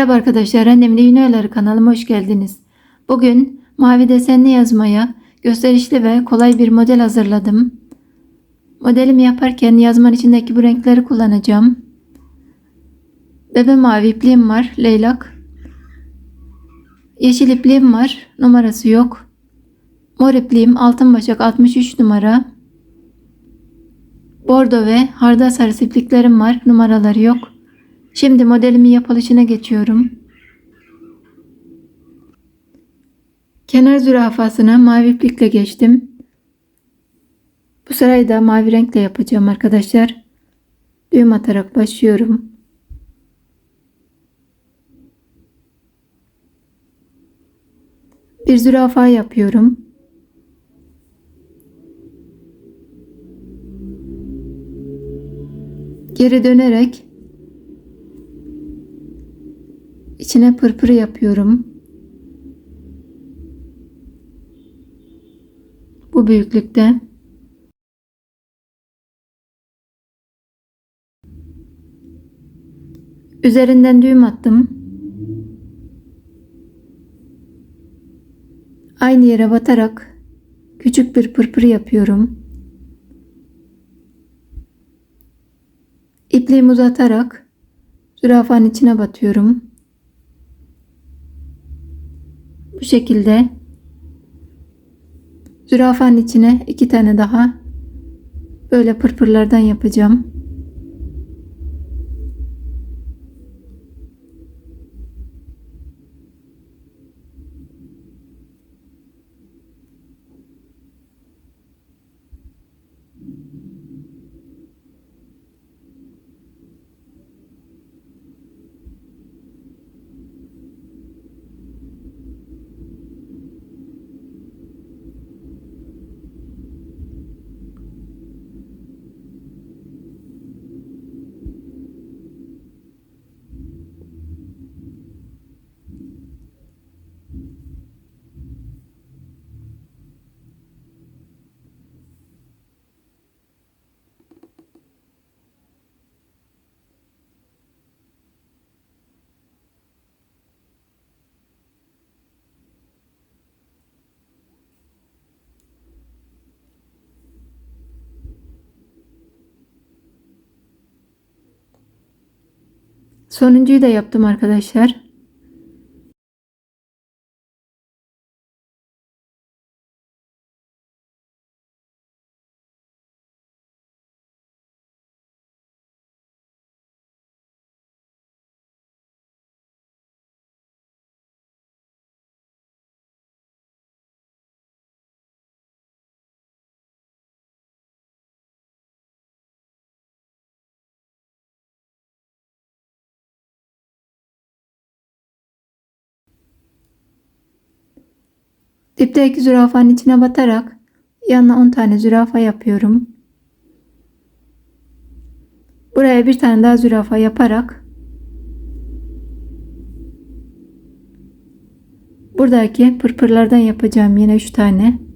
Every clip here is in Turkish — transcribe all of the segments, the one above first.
Merhaba arkadaşlar, Annemin Ünlüleri kanalıma hoş geldiniz. Bugün mavi desenli yazmaya gösterişli ve kolay bir model hazırladım. Modelimi yaparken yazmanın içindeki bu renkleri kullanacağım. Bebe mavi ipliğim var, leylak. Yeşil ipliğim var, numarası yok. Mor ipliğim altın başak 63 numara. Bordo ve hardal sarısı ipliklerim var, numaraları yok. Şimdi modelimin yapılışına geçiyorum. Kenar zürafasına mavi iplikle geçtim. Bu sırayı da mavi renkle yapacağım arkadaşlar. Düğüm atarak başlıyorum. Bir zürafa yapıyorum. Geri dönerek içine pırpır yapıyorum. Bu büyüklükte. Üzerinden düğüm attım. Aynı yere batarak küçük bir pırpır yapıyorum. İpliğimi uzatarak zürafanın içine batıyorum. Bu şekilde zürafanın içine iki tane daha böyle pırpırlardan yapacağım. Sonuncuyu da yaptım arkadaşlar. Dipteki zürafanın içine batarak yanına 10 tane zürafa yapıyorum. Buraya bir tane daha zürafa yaparak buradaki pırpırlardan yapacağım yine 3 tane.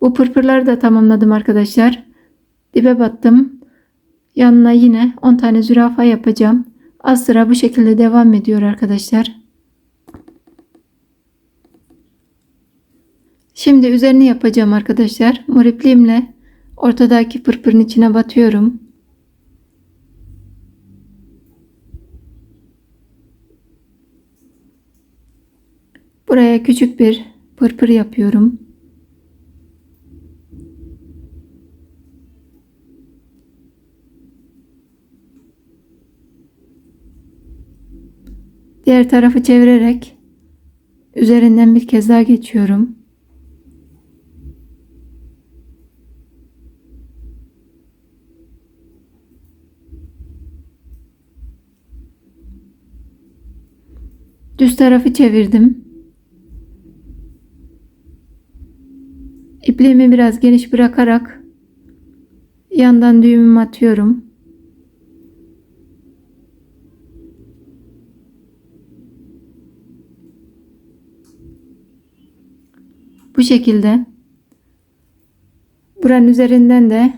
Bu pırpırları da tamamladım arkadaşlar. Dibe battım. Yanına yine 10 tane zürafa yapacağım. Az sıra bu şekilde devam ediyor arkadaşlar. Şimdi üzerini yapacağım arkadaşlar. Mor ipliğimle ortadaki pırpırın içine batıyorum. Buraya küçük bir pırpır yapıyorum. Diğer tarafı çevirerek üzerinden bir kez daha geçiyorum. Düz tarafı çevirdim. İpliğimi biraz geniş bırakarak yandan düğümümü atıyorum. Bu şekilde buranın üzerinden de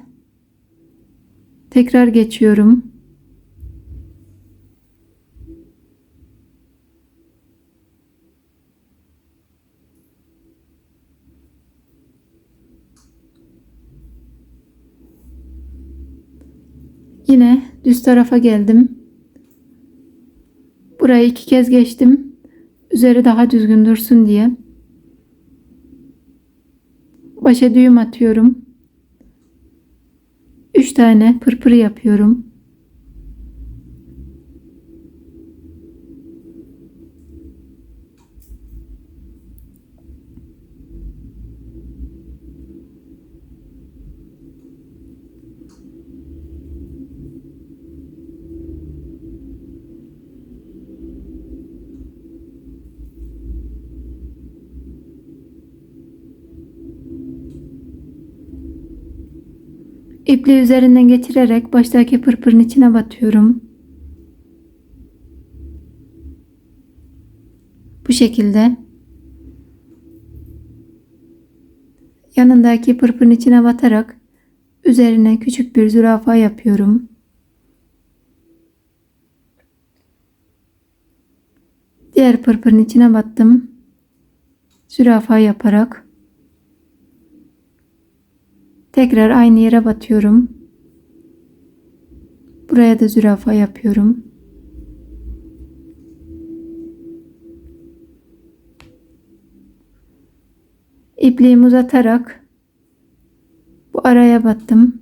tekrar geçiyorum. Yine düz tarafa geldim. Burayı iki kez geçtim. Üzeri daha düzgün dursun diye. Başa düğüm atıyorum. 3 tane pırpır yapıyorum. İpliği üzerinden geçirerek baştaki pırpırın içine batıyorum. Bu şekilde yanındaki pırpırın içine batarak üzerine küçük bir zürafa yapıyorum. Diğer pırpırın içine battım. Zürafa yaparak Tekrar aynı yere batıyorum. Buraya da zürafa yapıyorum. İpliğimi uzatarak bu araya battım.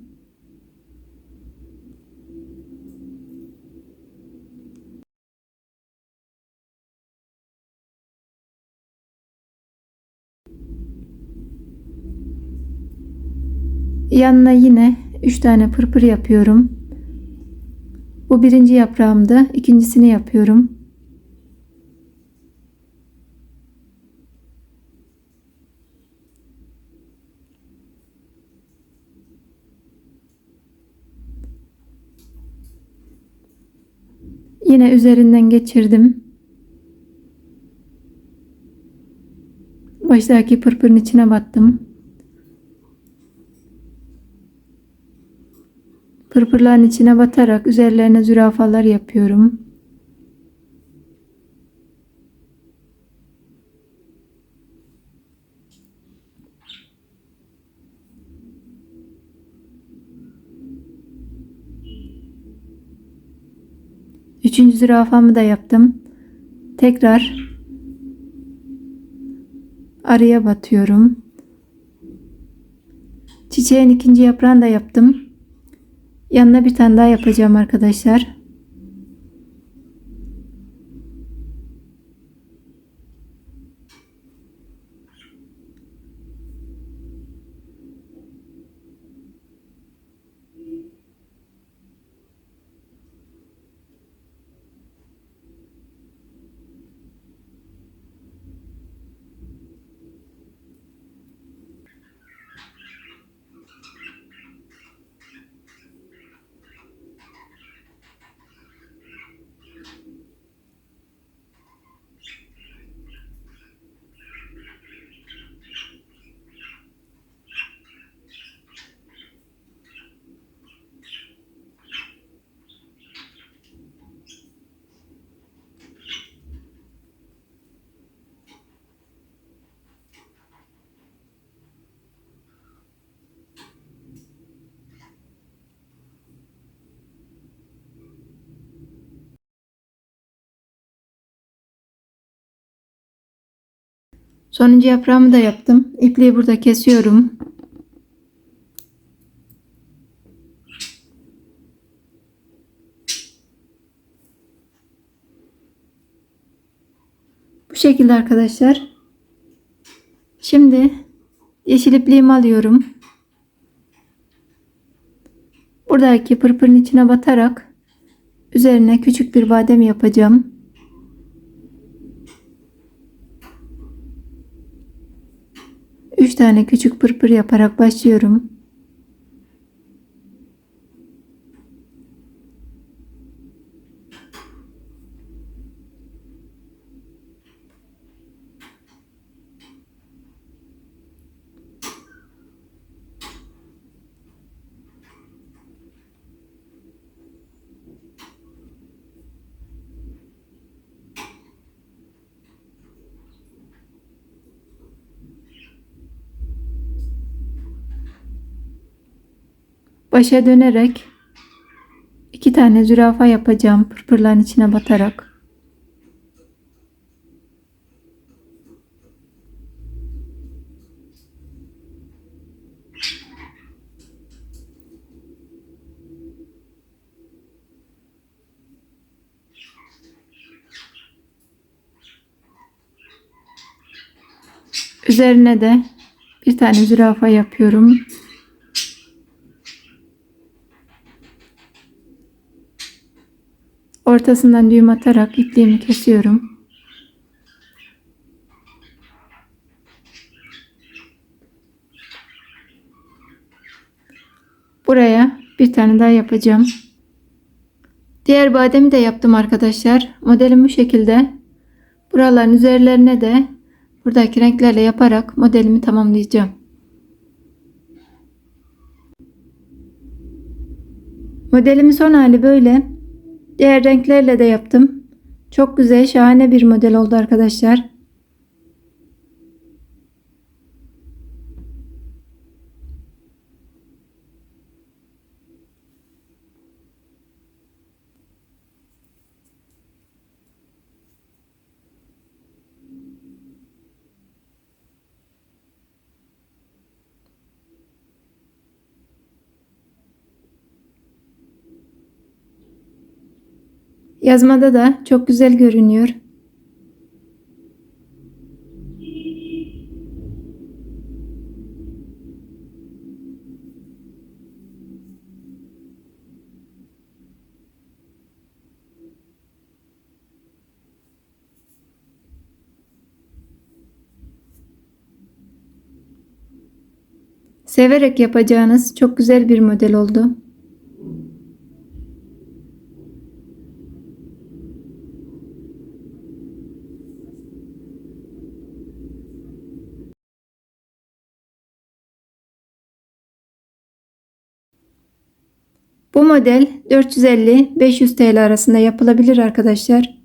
Yanına yine 3 tane pırpır yapıyorum. Bu birinci yaprağımda ikincisini yapıyorum. Yine üzerinden geçirdim. Baştaki pırpırın içine battım. Pırpırların içine batarak üzerlerine zürafalar yapıyorum. Üçüncü zürafamı da yaptım. Tekrar araya batıyorum. Çiçeğin ikinci yaprağını da yaptım. Yanına bir tane daha yapacağım arkadaşlar. Sonuncu yaprağımı da yaptım. İpliği burada kesiyorum. Bu şekilde arkadaşlar. Şimdi yeşil ipliğimi alıyorum. Buradaki pırpırın içine batarak üzerine küçük bir badem yapacağım. Tane küçük pırpır yaparak başlıyorum. Başa dönerek iki tane zürafa yapacağım pırpırların içine batarak. Üzerine de bir tane zürafa yapıyorum. Ortasından düğüm atarak ipliğimi kesiyorum. Buraya bir tane daha yapacağım. Diğer bademi de yaptım arkadaşlar. Modelim bu şekilde. Buraların üzerlerine de buradaki renklerle yaparak modelimi tamamlayacağım. Modelimin son hali böyle. Diğer renklerle de yaptım. Çok güzel, şahane bir model oldu arkadaşlar. Yazmada da çok güzel görünüyor. Severek yapacağınız çok güzel bir model oldu. Bu model 450-500 TL arasında yapılabilir arkadaşlar.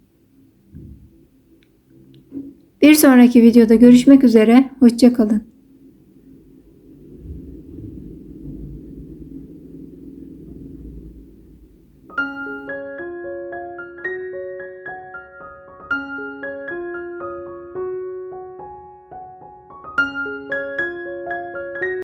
Bir sonraki videoda görüşmek üzere. Hoşçakalın.